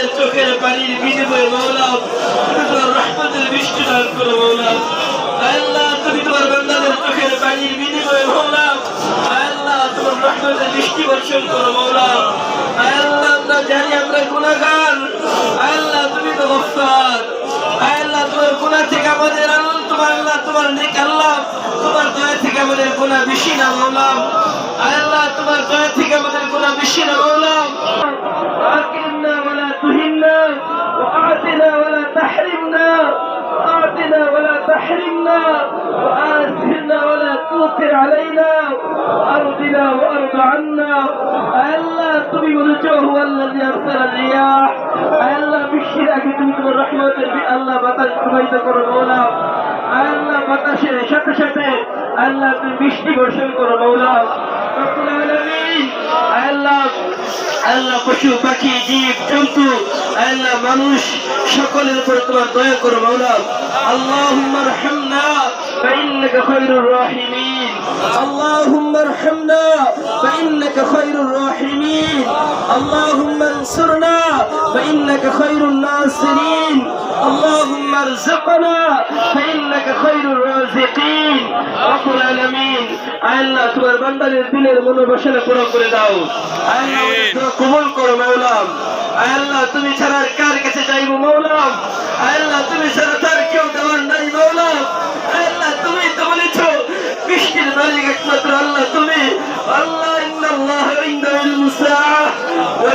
আমাদের চোখের পানির বিনিময়ে মৌলাও তোমার রহমতের বৃষ্টি দান করো মৌলাও তুমি তোমার বান্দাদের চোখের পানি বিনিময়ে মৌলাও আল্লাহ, তোমার রহমতের বৃষ্টি বর্ষণ করো মৌলাও আমরা জানি আমরা আল্লাহ, তুমি তো গফার আল্লাহ, তোমার গুণা থেকে আমাদের আনন্দ, তোমার আল্লাহ, তোমার নেক আল্লাহ। তোমার দয়া থেকে আমাদের গুণা বেশি না মৌলাম আল্লাহ, তোমার দয়া থেকে আমাদের গুণা বেশি না মৌলাম ولا تؤثر علينا وأرضنا وأرض عنا ألا تبي ونجوه هو الذي أرسل الرياح ألا بشير أكتم তোমার রহমতের বি আল্লাহ বাতাস প্রবাহিত করো মৌলা আল্লাহ বাতাসের সাথে সাথে আল্লাহ তুমি বৃষ্টি বর্ষণ করো মৌলা রব্বুল আলামিন আল্লাহ আল্লাহ পশু পাখি জীব জন্তু আল্লাহ মানুষ সকলের উপর তোমার দয়া করো মাওলা اللهم ارحمنا فإنك خير الراحمين اللهم ارحمنا فإنك خير الراحمين اللهم انصرنا فإنك خير الناصرين اللهم ارزقنا فإنك خير الرازقين رب العالمين আল্লাহ তোমার বান্দাদের দিলের মনোবাসনা পূরণ করে দাও আল্লাহ আমাদের দোয়া কবুল করো মাওলা আল্লাহ, তুমি ছাড়া কার কাছে যাইব মৌলা? আল্লাহ, তুমি ছাড়া তার কেউ দেওয়ার নাই মৌলা। আল্লাহ, তুমি তো বলেছ, বৃষ্টির মালিক একমাত্র আল্লাহ তুমি। আল্লাহ, ইন্নাল্লাহ ইন্দাল মুসাআ ওয়া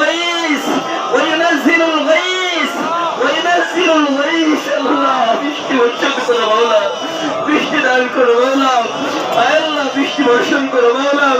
গাইস ওয়া গাইস ওয়া গাইস। আল্লাহ, বৃষ্টি হচ্ছে করো মৌলা। বৃষ্টি দান করো মৌলা। আল্লাহ, বৃষ্টি বর্ষণ করো মৌলা।